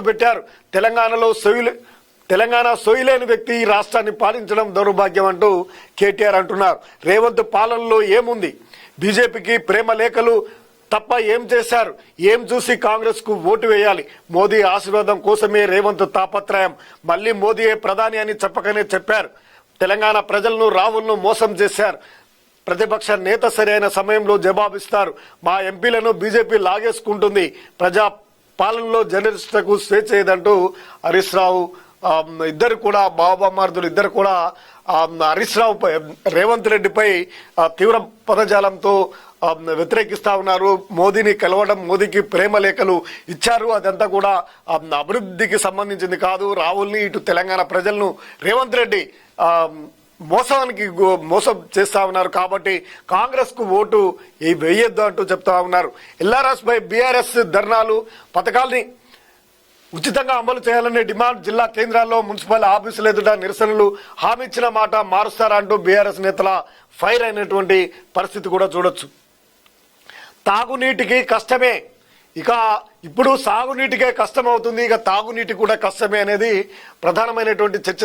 పెట్టారు. తెలంగాణలో సొయిలు తెలంగాణ సోయిలేని వ్యక్తి ఈ రాష్ట్రాన్ని పాలించడం దౌర్భాగ్యం అంటూ కేటీఆర్ అంటున్నారు. రేవంత్ పాలనలో ఏముంది? బీజేపీకి ప్రేమ లేఖలు తప్ప ఏం చేశారు? ఏం చూసి కాంగ్రెస్కు ఓటు వేయాలి? మోదీ ఆశీర్వాదం కోసమే రేవంత్ తాపత్రయం. మళ్ళీ మోదీయే ప్రధాని అని చెప్పకనే చెప్పారు. తెలంగాణ ప్రజలను రావులను మోసం చేశారు. ప్రతిపక్ష నేత సరైన సమయంలో జవాబిస్తారు. మా ఎంపీలను బీజేపీ లాగేసుకుంటుంది. ప్రజా పాలనలో జర్నలిస్టులకు స్వేచ్ఛ ఏదంటూ హరీష్ రావు ఇద్దరు కూడా బాబామార్దులు ఇద్దరు కూడా హరీష్ రావు పై- రేవంత్ రెడ్డిపై ఆ, తీవ్ర పదజాలంతో వ్యతిరేకిస్తా ఉన్నారు. మోదీని కలవడం మోదీకి ప్రేమ లేఖలు ఇచ్చారు. అదంతా కూడా అభివృద్ధికి సంబంధించింది కాదు. రాహుల్ని ఇటు తెలంగాణ ప్రజలను రేవంత్ రెడ్డి మోసానికి మోసం చేస్తా ఉన్నారు కాబట్టి కాంగ్రెస్కు ఓటు ఈ వేయొద్దు అంటూ చెప్తా ఉన్నారు. ఎల్ఆర్ఎస్ పై బీఆర్ఎస్ ధర్నాలు పథకాల్ని ఉచితంగా అమలు చేయాలనే డిమాండ్ జిల్లా కేంద్రాల్లో మున్సిపల్ ఆఫీసులు ఎదుట నిరసనలు. హామీ ఇచ్చిన మాట మారుస్తారా అంటూ బీఆర్ఎస్ నేతల ఫైర్ అయినటువంటి పరిస్థితి కూడా చూడొచ్చు. తాగునీటికి కష్టమే. ఇక ఇప్పుడు సాగునీటికే కష్టం అవుతుంది ఇక తాగునీటి కూడా కష్టమే అనేది ప్రధానమైనటువంటి చర్చ